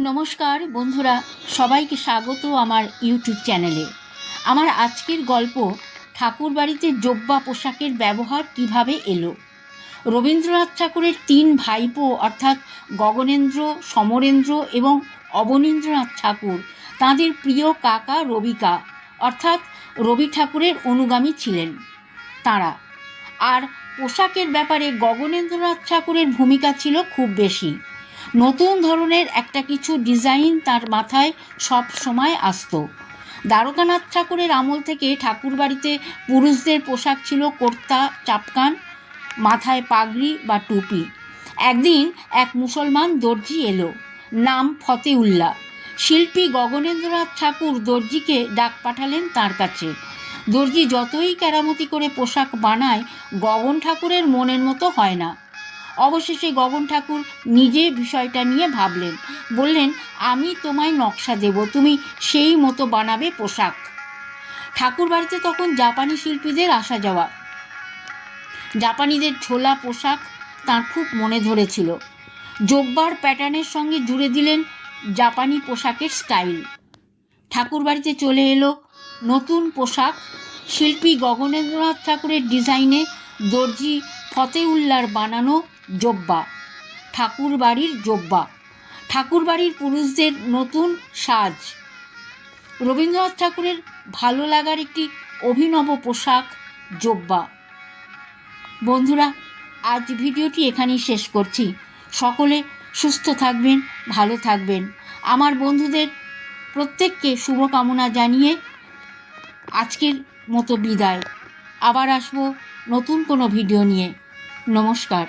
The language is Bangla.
নমস্কার, বন্ধুরা, সবাইকে স্বাগত আমার ইউটিউব চ্যানেলে। আমার আজকের গল্প ঠাকুর বাড়িতে জব্বা পোশাকের ব্যবহার কীভাবে এলো? রবীন্দ্রনাথ ঠাকুরের তিন ভাইপো, অর্থাৎ গগনেন্দ্র, সমরেন্দ্র এবং অবনীন্দ্রনাথ ঠাকুর, তাঁদের প্রিয় কাকা রবিকা, অর্থাৎ রবি ঠাকুরের অনুগামী ছিলেন তাঁরা। আর পোশাকের ব্যাপারে গগনেন্দ্রনাথ ঠাকুরের ভূমিকা ছিল খুব বেশি। নতুন ধরনের একটা কিছু ডিজাইন তার মাথায় সব সময় আসতো। দ্বারকানাথ ঠাকুরের আমল থেকে ঠাকুর বাড়িতে পুরুষদের পোশাক ছিল কর্তা, চাপকান, মাথায় পাগড়ি বা টুপি। একদিন এক মুসলমান দর্জি এলো, নাম ফতেউল্লাহ। শিল্পী গগনেন্দ্রনাথ ঠাকুর দর্জিকে ডাক পাঠালেন তার কাছে। দর্জি যতই কেরামতি করে পোশাক বানায়, গগন ঠাকুরের মনের মতো হয় না। অবশেষে গগন ঠাকুর নিজে বিষয়টা নিয়ে ভাবলেন। বললেন, আমি তোমায় নকশা দেব, তুমি সেই মতো বানাবে পোশাক। ঠাকুর বাড়িতে তখন জাপানি শিল্পীদের আসা যাওয়া। জাপানিদের ছোলা পোশাক তার খুব মনে ধরেছিল। জব্বার প্যাটার্নের সঙ্গে জুড়ে দিলেন জাপানি পোশাকের স্টাইল। ঠাকুর বাড়িতে চলে এলো নতুন পোশাক। শিল্পী গগনেন্দ্রনাথ ঠাকুরের ডিজাইনে দর্জি ফতেউল্লার বানানো জব্বা ঠাকুর বাড়ির জব্বা। ঠাকুর বাড়ির পুরুষদের নতুন সাজ। রবীন্দ্রনাথ ঠাকুরের ভালো লাগার একটি অভিনব পোশাক জব্বা। বন্ধুরা, আজ ভিডিওটি এখানেই শেষ করছি। সকলে সুস্থ থাকবেন, ভালো থাকবেন। আমার বন্ধুদের প্রত্যেককে শুভকামনা জানিয়ে আজকের মতো বিদায়। আবার আসব নতুন কোনো ভিডিও নিয়ে। নমস্কার।